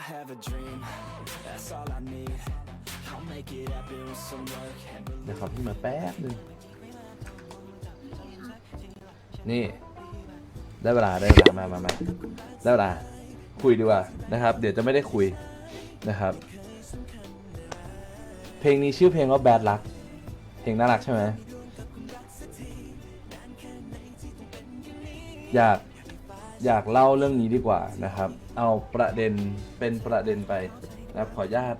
I have a dream, that's all I need. I'll make it happen with some work and เดี๋ยวขอพี่มาแป๊บหนึงนี่ ได้เวลาได้เวลามามามาได้เวลาคุยดีกว่านะครับ เดี๋ยวจะไม่ได้คุยนะครับ เพลงนี้ชื่อเพลงว่า Bad Luck เพลงน่ารักใช่ไหมอยาก อยากเล่าเรื่องนี้ดีกว่านะครับ เอาประเด็นเป็นประเด็นไปนะครับขออนุญาต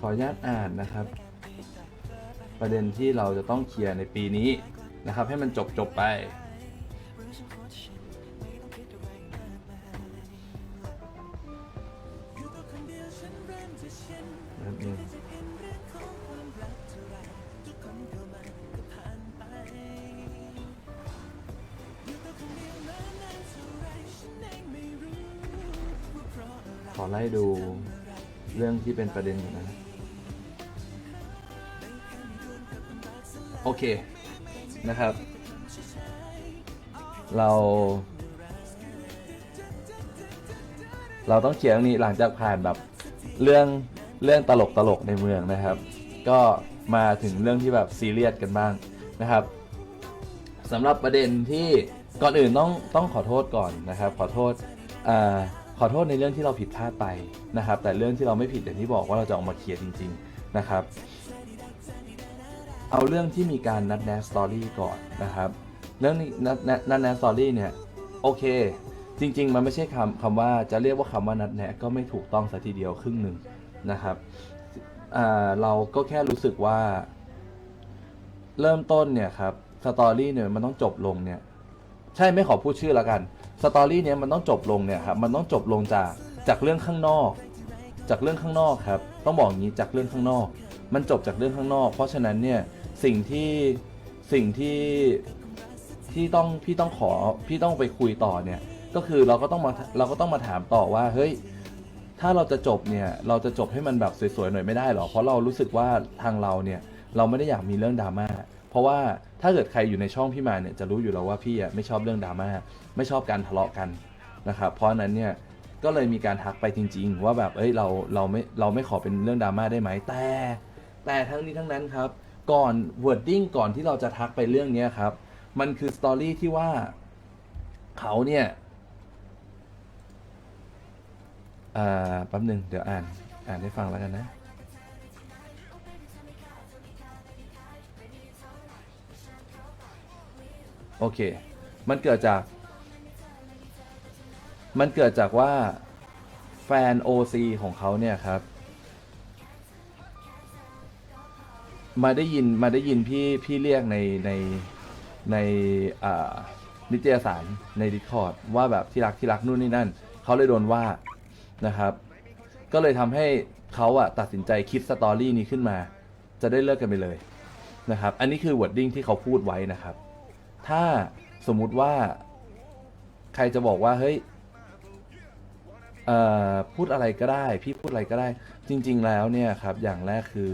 ขออนุญาตอ่านนะครับ ประเด็นที่เราจะต้องเคลียร์ในปีนี้นะครับ ให้มันจบจบไป เรื่องที่เป็นประเด็นก่อนนะ โอเคนะครับ เรา เราต้องเคลียร์เรื่องนี้หลังจากผ่านแบบเรื่องเรื่องตลกตลกในเมืองนะครับ ก็มาถึงเรื่องที่แบบซีเรียสกันบ้างนะครับสำหรับประเด็นที่ก่อนอื่นต้องต้องขอโทษก่อนนะครับ ขอโทษอา ขอโทษในเรื่องที่เราผิดพลาดไปนะครับ แต่เรื่องที่เราไม่ผิดอย่างที่บอกว่าเราจะออกมาเคลียร์จริง ๆนะครับ เอาเรื่องที่มีการนัดแนะสตอรี่ก่อนนะครับ เรื่องนี้นัดแนะนัดแนะสตอรี่เนี่ยโอเค จริง ๆ มันไม่ใช่คำคำว่าจะเรียกว่าคำว่านัดแนะก็ไม่ถูกต้องสัทีเดียวครึ่งหนึ่งนะครับเราก็แค่รู้สึกว่า เริ่มต้นเนี่ยครับสตอรี่เนี่ยมันต้องจบลงเนี่ย ใช่ไม่ขอพูดชื่อแล้วกัน สตอรี่เนี่ยมันต้องจบลงเนี่ยครับมันต้องจบลงจากจากเรื่องข้างนอก จากเรื่องข้างนอกครับต้องบอกอย่างนี้จากเรื่องข้างนอก มันจบจากเรื่องข้างนอก เพราะฉะนั้นเนี่ยสิ่งที่สิ่งที่ที่ต้องพี่ต้องขอพี่ต้องไปคุยต่อเนี่ยก็คือเราก็ต้องมาเราก็ต้องมาถามต่อว่าเฮ้ยถ้าเราจะจบเนี่ยเราจะจบให้มันแบบสวยๆหน่อยไม่ได้หรอเพราะเรารู้สึกว่าทางเราเนี่ยเราไม่ได้อยากมีเรื่องดราม่าเพราะว่า ถ้าเกิดใครอยู่ในช่องพี่มาเนี่ยจะรู้อยู่แล้วว่าพี่ไม่ชอบเรื่องดราม่าไม่ชอบการทะเลาะกันนะครับเพราะนั้นเนี่ยก็เลยมีการทักไปจริง ๆ ว่าแบบเอ้ยเราเราไม่เราไม่ขอเป็นเรื่องดราม่าได้ไหมแต่แต่ทั้งนี้ทั้งนั้นครับก่อน wording ก่อนที่เราจะทักไปเรื่องนี้ครับ มันคือสตอรี่ที่ว่าเขาเนี่ยอ่าแป๊บหนึ่งเดี๋ยวอ่าน อ่านให้ฟังแล้วกันนะ โอเค มันเกิดจาก มันเกิดจากว่าแฟน OC ของเขาเนี่ยครับ มาได้ยินมาได้ยินพี่พี่เรียกในในในอ่านิตยสารใน Discord ว่าแบบที่รักที่รักนู่นนี่นั่น เขาเลยโดนว่านะครับ ก็เลยทำให้เขาอะตัดสินใจคิดสตอรี่นี้ขึ้นมา จะได้เลิกกันไปเลยนะครับ อันนี้คือ wording ที่เขาพูดไว้นะครับ ถ้าสมมุติว่าใครจะบอกว่าเฮ้ยเอ่อพูดอะไรก็ได้ พี่พูดอะไรก็ได้ จริง ๆ แล้วเนี่ยครับ อย่างแรกคือ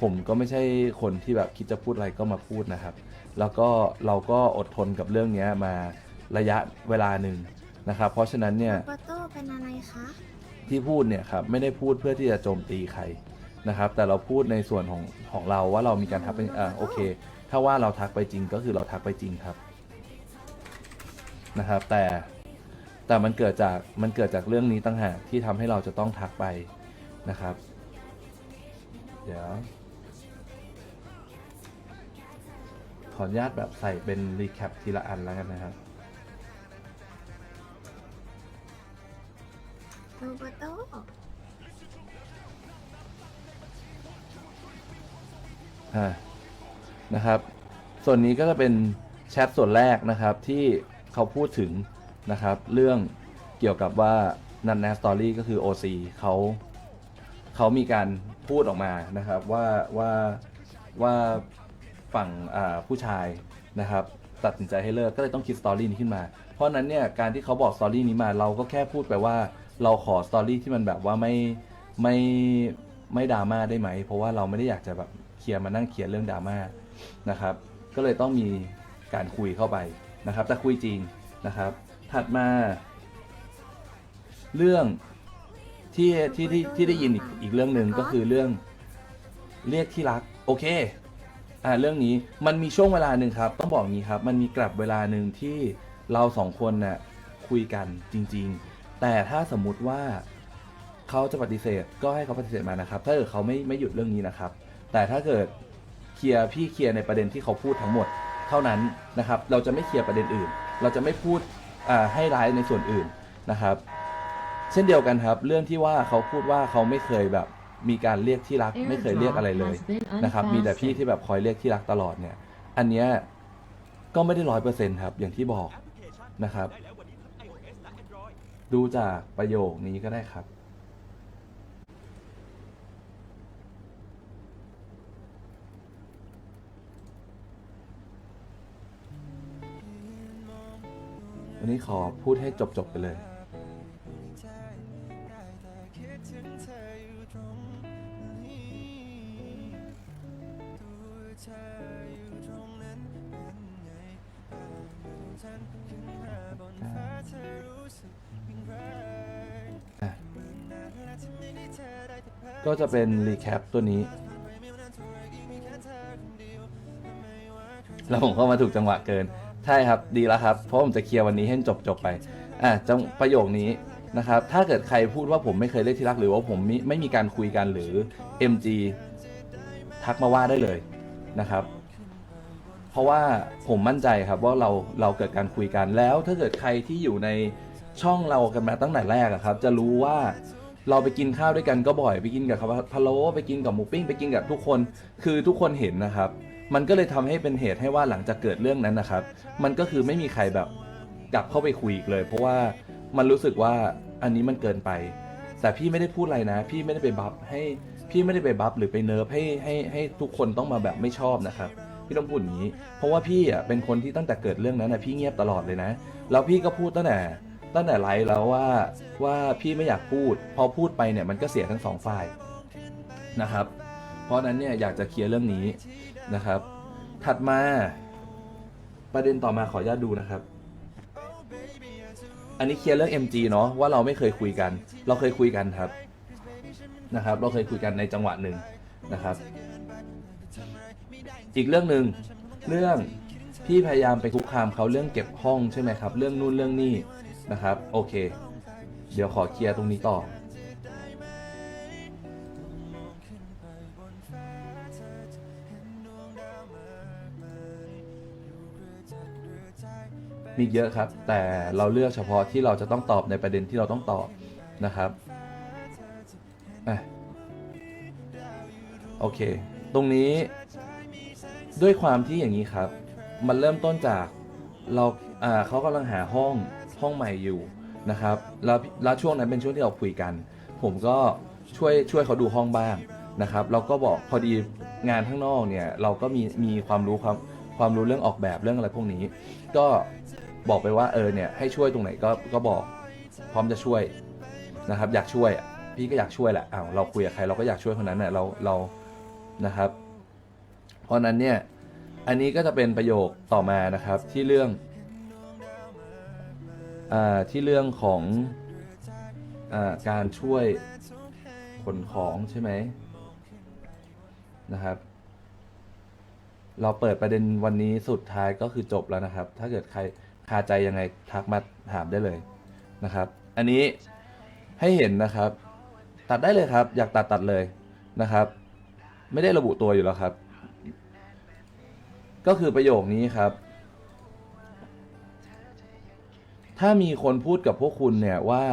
ผมก็ไม่ใช่คนที่แบบคิดจะพูดอะไรก็มาพูดนะครับ แล้วก็เราก็อดทนกับเรื่องเนี้ยมาระยะเวลาหนึ่งนะครับ เพราะฉะนั้นเนี่ย โปโต้เป็นอะไรคะ ที่พูดเนี่ยครับไม่ได้พูดเพื่อที่จะโจมตีใคร นะครับ แต่เราพูดในส่วนของของเราว่าเรามีการทักไปอ่าโอเค ถ้าว่าเราทักไปจริงก็คือเราทักไปจริงครับนะครับ แต่แต่มันเกิดจากมันเกิดจากเรื่องนี้ตั้งหากที่ทำให้เราจะต้องทักไปนะครับ เดี๋ยวขออนุญาตแบบใส่เป็นรีแคปทีละอันแล้วกันนะครับโรโบโต อ่านะครับ ส่วนนี้ก็จะเป็นแชทส่วนแรกนะครับที่เขาพูดถึงนะครับเรื่องเกี่ยวกับว่านันแนสตอรี่ก็คือ OC เขาเขามีการพูดออกมานะครับว่าว่าว่าฝั่งผู้ชายนะครับตัดสินใจให้เลิกก็เลยต้องคิดสตอรี่นี้ขึ้นมา เพราะนั้นเนี่ยการที่เขาบอกสตอรี่นี้มาเราก็แค่พูดไปว่าเราขอสตอรี่ที่มันแบบว่าไม่ไม่ไม่ดราม่าได้ไหม เพราะว่าเราไม่ได้อยากจะแบบ ลียร์มานั่งเคลียร์เรื่องดราม่านะครับ ก็เลยต้องมีการคุยเข้าไปนะครับ แต่คุยจริงนะครับ ถัดมา เรื่องที่ที่ที่ที่ได้ยินอีกอีกเรื่องหนึ่งก็คือเรื่องเรียกที่รัก โอเคอ่าเรื่องนี้มันมีช่วงเวลาหนึ่งครับ ต้องบอกงนี้ครับ มันมีกลับเวลาหนึ่งที่เราสองคนน่ะคุยกันจริง ๆ แต่ถ้าสมมุติว่าเขาจะปฏิเสธก็ให้เขาปฏิเสธมานะครับ ถ้าเกิดเขาไม่ไม่หยุดเรื่องนี้นะครับ แต่ถ้าเกิดเคลียร์พี่เคลียร์ในประเด็นที่เขาพูดทั้งหมดเท่านั้นนะครับ เราจะไม่เคลียร์ประเด็นอื่น เราจะไม่พูดอ่าให้ร้ายในส่วนอื่นนะครับ เช่นเดียวกันครับ เรื่องที่ว่าเขาพูดว่าเขาไม่เคยแบบมีการเรียกที่รักไม่เคยเรียกอะไรเลยนะครับ มีแต่พี่ที่แบบคอยเรียกที่รักตลอดเนี่ย อันเนี้ยก็ไม่ได้ร้อยเปอร์เซ็นครับ อย่างที่บอกนะครับ ดูจากประโยคนี้ก็ได้ครับ วันนี้ขอพูดให้จบๆไปเลย ก็จะเป็นรีแคปตัวนี้ แล้วผมเข้ามาถูกจังหวะเกิน ใช่ครับดีแล้วครับ เพราะผมจะเคลียร์วันนี้ให้จบจบไปอะจังประโยคนี้นะครับถ้าเกิดใครพูดว่าผมไม่เคยเรียกที่รักหรือว่าผมไม่ไม่มีการคุยกันหรือ MG ทักมาว่าได้เลยนะครับ เพราะว่าผมมั่นใจครับว่าเราเราเกิดการคุยกันแล้ว ถ้าเกิดใครที่อยู่ในช่องเรากันมาตั้งแต่แรกอะครับ จะรู้ว่าเราไปกินข้าวด้วยกันก็บ่อยไปกินกับพะโล้ไปกินกับหมูปิ้งไปกินกับทุกคน คือทุกคนเห็นนะครับ มันก็เลยทำให้เป็นเหตุให้ว่าหลังจากเกิดเรื่องนั้นนะครับ มันก็คือไม่มีใครแบบกลับเข้าไปคุยอีกเลย เพราะว่ามันรู้สึกว่าอันนี้มันเกินไป แต่พี่ไม่ได้พูดอะไรนะ พี่ไม่ได้ไปบัฟให้พี่ไม่ได้ไปบัฟหรือไปเนิร์ฟให้ให้ให้ทุกคนต้องมาแบบไม่ชอบนะครับพี่ต้องพูดอย่างนี้ เพราะว่าพี่อะเป็นคนที่ตั้งแต่เกิดเรื่องนั้นนะพี่เงียบตลอดเลยนะ แล้วพี่ก็พูดตั้งแต่ตั้งแต่ไลฟ์แล้วว่าว่าพี่ไม่อยากพูด พอพูดไปเนี่ยมันก็เสียทั้งสองฝ่ายนะครับ เพราะฉะนั้นเนี่ยอยากจะเคลียร์เรื่องนี้ นะครับ ถัดมาประเด็นต่อมาขออนุญาตดูนะครับ อันนี้เคลียร์เรื่อง MG เนาะว่าเราไม่เคยคุยกัน เราเคยคุยกันครับนะครับ เราเคยคุยกันในจังหวะหนึ่งนะครับ อีกเรื่องหนึ่งเรื่องพี่พยายามไปคุกคามเขาเรื่องเก็บห้องใช่ไหมครับ เรื่องนู่นเรื่องนี่นะครับ โอเค เดี๋ยวขอเคลียร์ตรงนี้ต่อ มีเยอะครับ แต่เราเลือกเฉพาะที่เราจะต้องตอบในประเด็นที่เราต้องตอบนะครับอะโอเค ตรงนี้ด้วยความที่อย่างนี้ครับ มันเริ่มต้นจากเราอ่าเขากำลังหาห้องห้องใหม่อยู่นะครับแล้วแล้วช่วงนั้นเป็นช่วงที่เราคุยกัน ผมก็ช่วยช่วยเขาดูห้องบ้างนะครับเราก็บอกพอดีงานข้างนอกเนี่ยเราก็มีมีความรู้ความความรู้เรื่องออกแบบเรื่องอะไรพวกนี้ ก็ บอกไปว่าเออเนี่ยให้ช่วยตรงไหนก็ก็บอกพร้อมจะช่วยนะครับ อยากช่วยพี่ก็อยากช่วยแหละอ้าวเราคุยกับใครเราก็อยากช่วยคนนั้นเนี่ยเราเรานะครับ เพราะนั้นเนี่ยอันนี้ก็จะเป็นประโยคต่อมานะครับที่เรื่องอที่เรื่องของอการช่วยขนของใช่ไหมนะครับ เราเปิดประเด็นวันนี้สุดท้ายก็คือจบแล้วนะครับ ถ้าเกิดใคร คาใจยังไงทักมาถามได้เลยนะครับ อันนี้ให้เห็นนะครับ ตัดได้เลยครับ อยากตัดตัดเลยนะครับ ไม่ได้ระบุตัวอยู่แล้วครับ ก็คือประโยคนี้ครับ ถ้ามีคนพูดกับพวกคุณเนี่ยว่า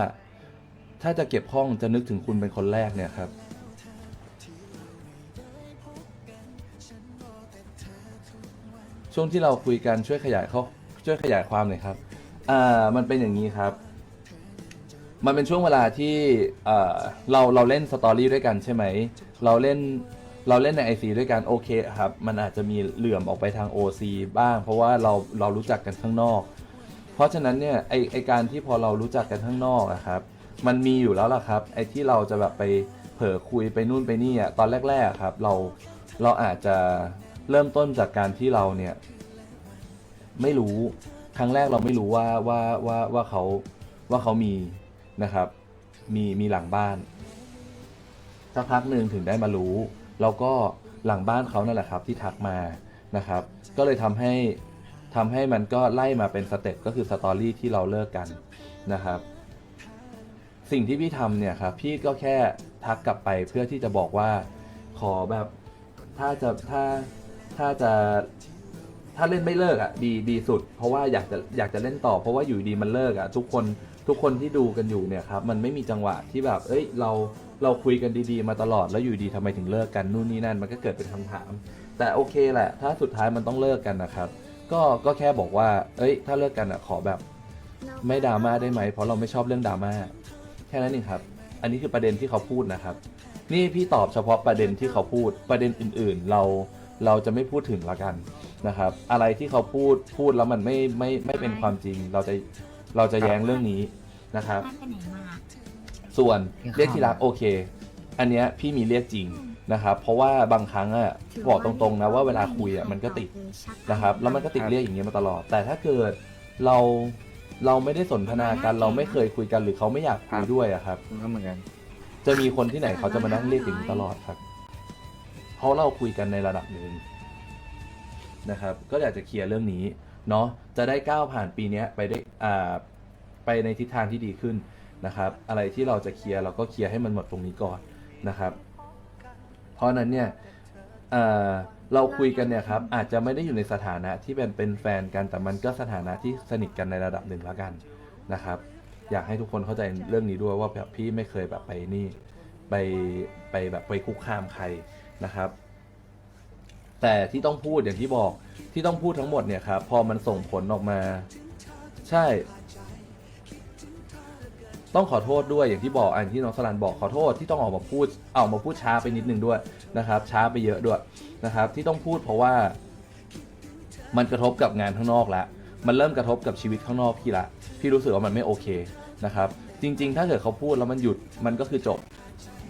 ถ้าจะเก็บห้องจะนึกถึงคุณเป็นคนแรกเนี่ยครับช่วงที่เราคุยกันช่วยขยายเขา ช่วยขยายความหน่อยครับอ่ามันเป็นอย่างนี้ครับ มันเป็นช่วงเวลาที่เอ่อเราเราเล่นสตอรี่ด้วยกันใช่ไหม เราเล่นเราเล่นใน IC ด้วยกันโอเคครับ มันอาจจะมีเหลื่อมออกไปทาง OC บ้าง เพราะว่าเราเรารู้จักกันข้างนอก เพราะฉะนั้นเนี่ยไอไอการที่พอเรารู้จักกันข้างนอกอะครับ มันมีอยู่แล้วล่ะครับ ไอที่เราจะแบบไปเผลอคุยไปนู่นไปนี่อะตอนแรกๆอะครับ เราเราอาจจะเริ่มต้นจากการที่เราเนี่ย ไม่รู้ครั้งแรกเราไม่รู้ว่าว่าว่าว่าเขาว่าเขามีนะครับ มีมีหลังบ้านสักพักหนึ่งถึงได้มารู้ แล้วก็หลังบ้านเขานั่นแหละครับที่ทักมานะครับ ก็เลยทำให้ทำให้มันก็ไล่มาเป็นสเต็ปก็คือสตอรี่ที่เราเลิกกันนะครับ สิ่งที่พี่ทำเนี่ยครับพี่ก็แค่ทักกลับไปเพื่อที่จะบอกว่าขอแบบถ้าจะถ้าถ้าจะ ถ้าเล่นไม่เลิกอะดีดีสุด เพราะว่าอยากจะอยากจะเล่นต่อ เพราะว่าอยู่ดีมันเลิกอะทุกคนทุกคนที่ดูกันอยู่เนี่ยครับมันไม่มีจังหวะที่แบบ เอ้ยเราเราคุยกันดีๆ มาตลอดแล้วอยู่ดีทำไมถึงเลิกกันนู่นนี่นั่นมันก็เกิดเป็นคำถาม แต่โอเคแหละ ถ้าสุดท้ายมันต้องเลิกกันนะครับ ก็ก็แค่บอกว่า เอ้ย ถ้าเลิกกันอะขอแบบ ไม่ดราม่าได้ไหมเพราะเราไม่ชอบเรื่องดราม่าแค่นั้นเองครับ อันนี้คือประเด็นที่เขาพูดนะครับ นี่พี่ตอบเฉพาะประเด็นที่เขาพูดประเด็นอื่น ๆ เราเราจะไม่พูดถึงละกัน นะครับ อะไรที่เขาพูดพูดแล้วมันไม่ไม่ไม่เป็นความจริง เราจะเราจะแย้งเรื่องนี้นะครับแม่ไปไหนมาส่วนเรียกที่รักโอเค อันเนี้ยพี่มีเรียกจริงนะครับ เพราะว่าบางครั้งอะบอกตรงๆนะว่าเวลาคุยอะมันก็ติดนะครับ แล้วมันก็ติดเรียกอย่างเงี้ยมาตลอด แต่ถ้าเกิดเราเราไม่ได้สนทนากันเราไม่เคยคุยกันหรือเขาไม่อยากคุยด้วยอะครับผมก็เหมือนกัน จะมีคนที่ไหนเขาจะมานั่งเรียกอย่างนี้ตลอดครับ เพราะเราคุยกันในระดับหนึ่ง นะครับ ก็อยากจะเคลียร์เรื่องนี้เนาะจะได้ก้าวผ่านปีนี้ไปได้อ่าไปในทิศทางที่ดีขึ้นนะครับ อะไรที่เราจะเคลียร์เราก็เคลียร์ให้มันหมดตรงนี้ก่อนนะครับ เพราะฉะนั้นเนี่ยเอ่อเราคุยกันเนี่ยครับอาจจะไม่ได้อยู่ในสถานะที่เป็นเป็นแฟนกันแต่มันก็สถานะที่สนิทกันในระดับหนึ่งแล้วกันนะครับ อยากให้ทุกคนเข้าใจเรื่องนี้ด้วยว่าแบบพี่ไม่เคยแบบไปนี่ไปไปแบบไปคุกคามใครนะครับ แต่ที่ต้องพูดอย่างที่บอกที่ต้องพูดทั้งหมดเนี่ยครับพอมันส่งผลออกมา ใช่ ต้องขอโทษด้วยอย่างที่บอกอันที่น้องสลันบอกขอโทษที่ต้องออกมาพูดเอามาพูดช้าไปนิดนึงด้วยนะครับ ช้าไปเยอะด้วยนะครับ ที่ต้องพูดเพราะว่า มันกระทบกับงานข้างนอกแล้วมันเริ่มกระทบกับชีวิตข้างนอกพี่ละพี่รู้สึกว่ามันไม่โอเคนะครับ จริง ๆ ถ้าเกิดเขาพูดแล้วมันหยุดมันก็คือจบ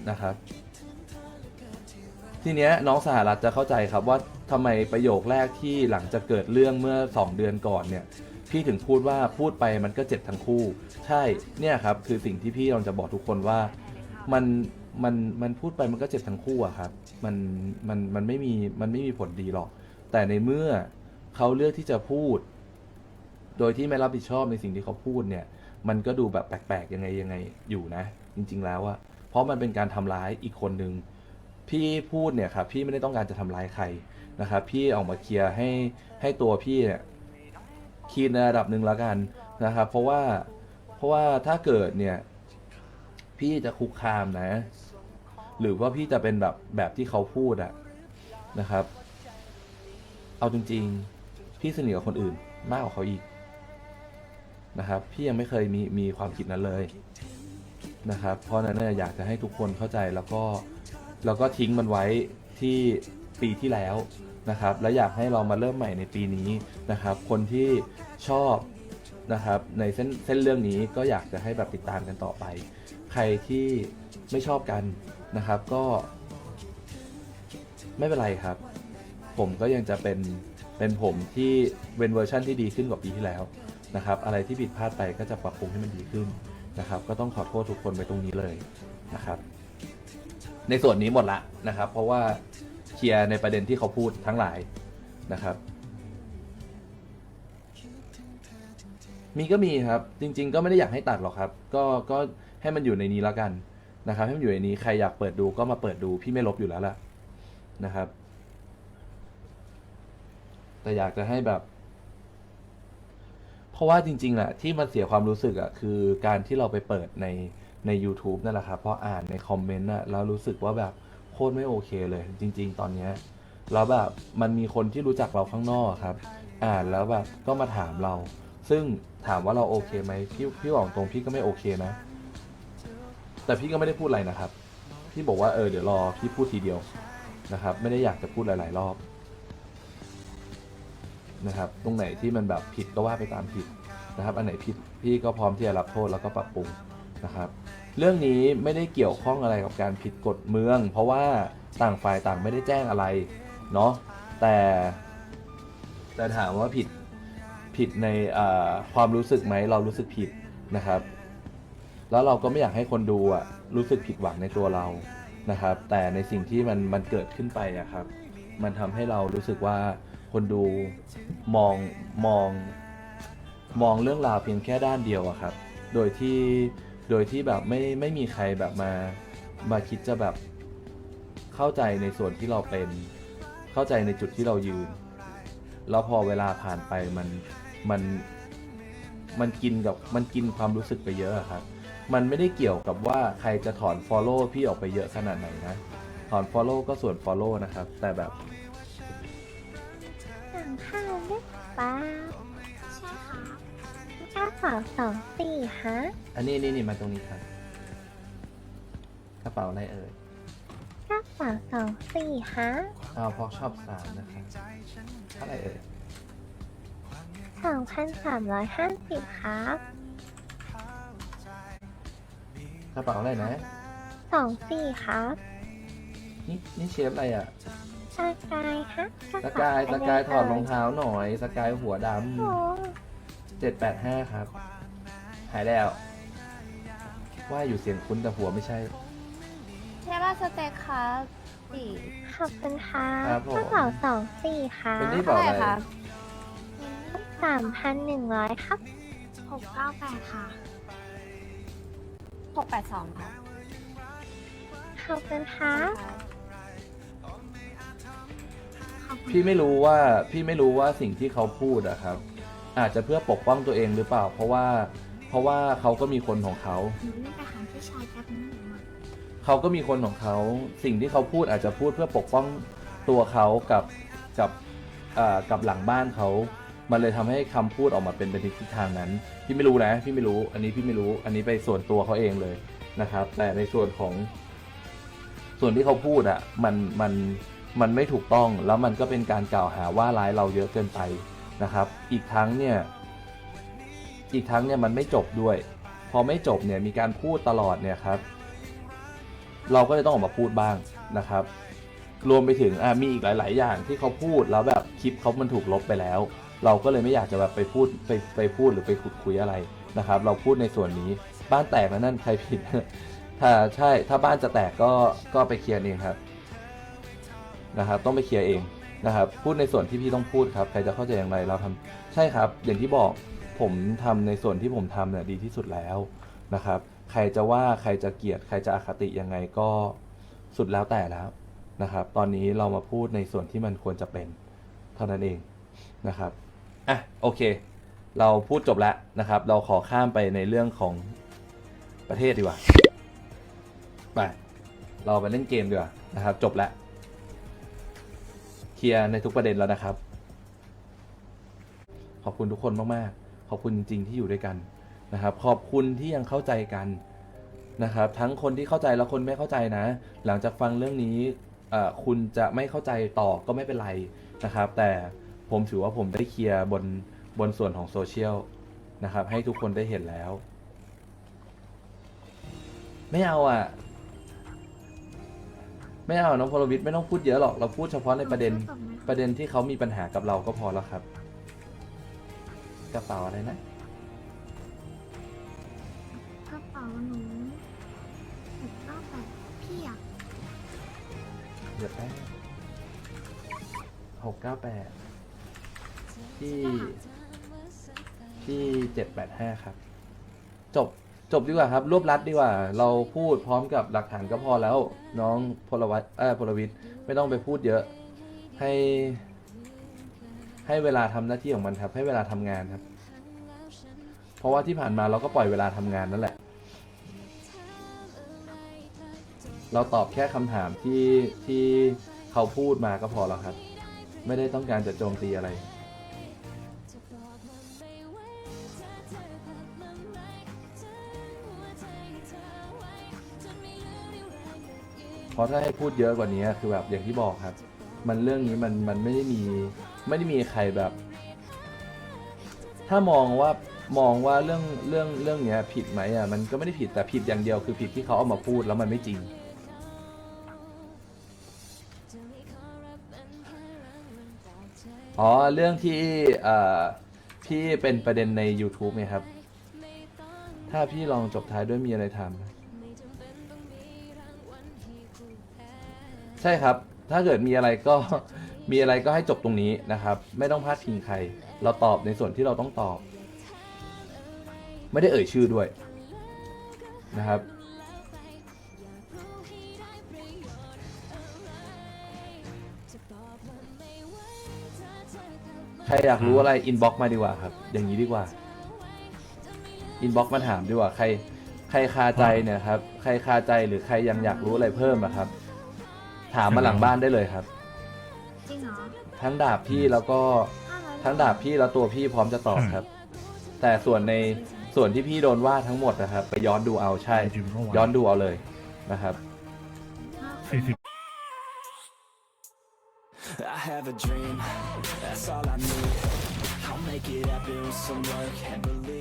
นะครับ ทีเนี้ยน้องสหรัฐจะเข้าใจครับว่าทำไมประโยคแรกที่หลังจากเกิดเรื่องเมื่อ 2 เดือนก่อนเนี่ยพี่ถึงพูดว่าพูดไปมันก็เจ็บทั้งคู่ ใช่เนี่ยครับคือสิ่งที่พี่เราจะบอกทุกคนว่ามันมันมันพูดไปมันก็เจ็บทั้งคู่อะครับมันมันมันไม่มีมันไม่มีผลดีหรอก แต่ในเมื่อเขาเลือกที่จะพูด โดยที่ไม่รับผิดชอบในสิ่งที่เขาพูดเนี่ย มันก็ดูแบบแปลกๆยังไงยังไงอยู่นะ จริง ๆ แล้วอะเพราะมันเป็นการทำร้ายอีกคนนึง พี่พูดเนี่ยครับพี่ไม่ได้ต้องการจะทำร้ายใครนะครับ พี่ออกมาเคลียร์ให้ให้ตัวพี่เนี่ยคีนในระดับหนึ่งแล้วกันนะครับ เพราะว่าเพราะว่าถ้าเกิดเนี่ย พี่จะคุกคามนะ หรือว่าพี่จะเป็นแบบแบบที่เขาพูดอะนะครับ เอาจริง ๆ พี่สนิทกับคนอื่นมากกว่าเขาอีกนะครับ พี่ยังไม่เคยมีมีความคิดนั้นเลยนะครับ เพราะฉะนั้นเนี่ยอยากจะให้ทุกคนเข้าใจแล้วก็ แล้วก็ทิ้งมันไว้ที่ปีที่แล้วนะครับ และอยากให้เรามาเริ่มใหม่ในปีนี้นะครับ คนที่ชอบนะครับในเส้นเส้นเรื่องนี้ก็อยากจะให้แบบติดตามกันต่อไป ใครที่ไม่ชอบกันนะครับ ก็ ไม่เป็นไรครับ ผมก็ยังจะเป็นเป็นผมที่เป็นเวอร์ชั่นที่ดีขึ้นกว่าปีที่แล้วนะครับ อะไรที่ผิดพลาดไปก็จะปรับปรุงให้มันดีขึ้นนะครับ ก็ต้องขอโทษทุกคนไปตรงนี้เลยนะครับ ในส่วนนี้หมดละนะครับ เพราะว่าเคลียร์ในประเด็นที่เขาพูดทั้งหลายนะครับ มีก็มีครับ จริง ๆ ก็ไม่ได้อยากให้ตัดหรอกครับ ก็ก็ให้มันอยู่ในนี้แล้วกันนะครับ ให้มันอยู่ในนี้ใครอยากเปิดดูก็มาเปิดดูพี่ไม่ลบอยู่แล้วล่ะนะครับ แต่อยากจะให้แบบ เพราะว่าจริงๆแหละที่มันเสียความรู้สึกอะคือการที่เราไปเปิดใน ใน YouTube นั่นแหละครับเพราะอ่านในคอมเมนต์อะแล้วรู้สึกว่าแบบโคตรไม่โอเคเลย จริง ๆ ตอนเนี้ยแล้วแบบมันมีคนที่รู้จักเราข้างนอกครับ อ่านแล้วแบบก็มาถามเรา ซึ่งถามว่าเราโอเคไหมพี่พี่บอกตรงพี่ก็ไม่โอเคนะ แต่พี่ก็ไม่ได้พูดอะไรนะครับ พี่บอกว่าเออเดี๋ยวรอพี่พูดทีเดียวนะครับ ไม่ได้อยากจะพูดหลาย ๆ รอบนะครับ ตรงไหนที่มันแบบผิดก็ว่าไปตามผิดนะครับ อันไหนผิดพี่ก็พร้อมที่จะรับโทษแล้วก็ปรับปรุง นะครับ เรื่องนี้ไม่ได้เกี่ยวข้องอะไรกับการผิดกฎเมือง เพราะว่าต่างฝ่ายต่างไม่ได้แจ้งอะไรเนาะแต่แต่ถามว่าผิดผิดในความรู้สึกไหมเรารู้สึกผิดนะครับ แล้วเราก็ไม่อยากให้คนดูอะรู้สึกผิดหวังในตัวเรานะครับ แต่ในสิ่งที่มันมันเกิดขึ้นไปอะครับ มันทำให้เรารู้สึกว่าคนดูมองมองมองเรื่องราวเพียงแค่ด้านเดียวอะครับ โดยที่ โดยที่แบบไม่ไม่มีใครแบบมามาคิดจะแบบเข้าใจในส่วนที่เราเป็นเข้าใจในจุดที่เรายืน แล้วพอเวลาผ่านไปมันมันมันกินกับมันกินความรู้สึกไปเยอะครับ มันไม่ได้เกี่ยวกับว่าใครจะถอน follow พี่ออกไปเยอะขนาดไหนนะ ถอน follow ก็ส่วน follow นะครับ แต่แบบ สั่งข้าวได้ปะ เก้าสองสองสี่ฮะอันนี้นี่นี่มาตรงนี้ครับ กระเป๋าอะไรเอ่ยเก้าสองสองสี่ฮะเอาพอกชอบสามนะครับเท่าไหร่เอ่ยสองพันสามร้อยห้าสิบครับกระเป๋าอะไรนะสองสี่ครับนี่นี่เชฟอะไรอะสกายฮะสกายสกายถอดรองเท้าหน่อยสกายหัวดโอ้ำ เจ็ดแปดห้าครับ หายแล้ว ว่าอยู่เสียงคุ้นแต่หัวไม่ใช่ เทราสเต็กครับสี่ ขอบคุณครับครับผม กระเป๋าสองสี่ครับเป็นที่เปล่าอะไรคะ สามพันหนึ่งร้อยครับ หกเก้าแปดค่ะหกแปดสองค่ะขอบคุณครับขอบคุณพี่ไม่รู้ว่าพี่ไม่รู้ว่าสิ่งที่เขาพูดอะครับ อาจจะเพื่อปกป้องตัวเองหรือเปล่า เพราะว่าเพราะว่าเขาก็มีคนของเขา หนูรีบไปหาพี่ชายแป๊บนึงหนูมาเขาก็มีคนของเขา สิ่งที่เขาพูดอาจจะพูดเพื่อปกป้องตัวเขากับกับเอ่อกับหลังบ้านเขา มันเลยทำให้คำพูดออกมาเป็นไปในทิศทางนั้น พี่ไม่รู้นะ พี่ไม่รู้ อันนี้พี่ไม่รู้ อันนี้ไปส่วนตัวเขาเองเลยนะครับ แต่ในส่วนของ ส่วนที่เขาพูดอะมันมันมันไม่ถูกต้อง แล้วมันก็เป็นการกล่าวหาว่าร้ายเราเยอะเกินไป นะครับ อีกทั้งเนี่ย อีกทั้งเนี่ยมันไม่จบด้วย พอไม่จบเนี่ยมีการพูดตลอดเนี่ยครับ เราก็เลยต้องออกมาพูดบ้างนะครับ รวมไปถึงมีอีกหลาย ๆ อย่างที่เขาพูดแล้วแบบคลิปเขามันถูกลบไปแล้ว เราก็เลยไม่อยากจะแบบไปพูดไปไปพูดหรือไปขุดคุยอะไรนะครับ เราพูดในส่วนนี้บ้านแตกแล้วนั่นใครผิดถ้าใช่ถ้าบ้านจะแตกก็ก็ไปเคลียร์เองครับนะครับ ต้องไปเคลียร์เอง นะครับพูดในส่วนที่พี่ต้องพูดครับใครจะเข้าใจอย่างไรเราทำใช่ครับ อย่างที่บอกผมทำในส่วนที่ผมทำเนี่ยดีที่สุดแล้วนะครับ ใครจะว่าใครจะเกลียดใครจะอคติยังไงก็สุดแล้วแต่แล้วนะครับ ตอนนี้เรามาพูดในส่วนที่มันควรจะเป็นเท่านั้นเองนะครับอะโอเค เราพูดจบแล้วนะครับ เราขอข้ามไปในเรื่องของประเทศดีกว่าไปเราไปเล่นเกมดีกว่านะครับ จบแล้ว ลียร์ในทุกประเด็นแล้วนะครับ ขอบคุณทุกคนมากๆ ขอบคุณจริงๆที่อยู่ด้วยกันนะครับ ขอบคุณที่ยังเข้าใจกันนะครับ ทั้งคนที่เข้าใจและคนไม่เข้าใจนะ หลังจากฟังเรื่องนี้คุณจะไม่เข้าใจต่อก็ไม่เป็นไรนะครับ แต่ผมถือว่าผมได้เคลียร์บนบนส่วนของโซเชียลนะครับ ให้ทุกคนได้เห็นแล้ว ไม่เอาอะ ไม่เอาน้องพลวิทย์ไม่ต้องพูดเยอะหรอกเราพูดเฉพาะในประเด็นขอบคุณนะคะประเด็นที่เขามีปัญหากับเราก็พอแล้วครับ กระเป๋าอะไรนะกระเป๋าหนูหกเก้าแปดพี่อะเดี๋ยวแป๊บหกเก้าแปดที่ที่เจ็ดแปดห้าครับ จบ จบดีกว่าครับรวบรัดดีกว่า เราพูดพร้อมกับหลักฐานก็พอแล้ว น้องพลวัตเออพลวิทย์ไม่ต้องไปพูดเยอะ ให้ ให้เวลาทำหน้าที่ของมันครับ ให้เวลาทำงานครับ เพราะว่าที่ผ่านมาเราก็ปล่อยเวลาทำงานนั่นแหละ เราตอบแค่คำถามที่ที่เขาพูดมาก็พอแล้วครับ ไม่ได้ต้องการจะโจมตีอะไร เพราะถ้าให้พูดเยอะกว่านี้คือแบบอย่างที่บอกครับ มันเรื่องนี้มันมันไม่ได้มีไม่ได้มีใครแบบ ถ้ามองว่ามองว่าเรื่องเรื่องเรื่องเนี้ยผิดไหมอะมันก็ไม่ได้ผิดแต่ผิดอย่างเดียวคือผิดที่เขาเอามาพูดแล้วมันไม่จริง อ๋อเรื่องที่เอ่อพี่เป็นประเด็นใน YouTube ไงครับ ถ้าพี่ลองจบท้ายด้วยมีอะไรทำ ใช่ครับ ถ้าเกิดมีอะไรก็ มีอะไรก็ให้จบตรงนี้นะครับ ไม่ต้องพาดพิงใคร เราตอบในส่วนที่เราต้องตอบ ไม่ได้เอ่ยชื่อด้วยนะครับ ใครอยากรู้อะไรอินบ็อกมาดีกว่าครับ อย่างนี้ดีกว่าอินบ็อกมาถามดีกว่าใคร ใครคาใจเนี่ยครับ ใครคาใจหรือใครยังอยากรู้อะไรเพิ่มอะครับ ถามมาหลังบ้านได้เลยครับ จริงเหรอทั้งดาบพี่แล้วก็ห้าร้อยทั้งดาบพี่แล้วตัวพี่พร้อมจะตอบครับ แต่ส่วนในส่วนที่พี่โดนว่าทั้งหมดนะครับ ไปย้อนดูเอาใช่ไปถึงเมื่อวานย้อนดูเอาเลยนะครับสี่สิบ I have a dream, that's all I need. I'll make it happen with some work and believe.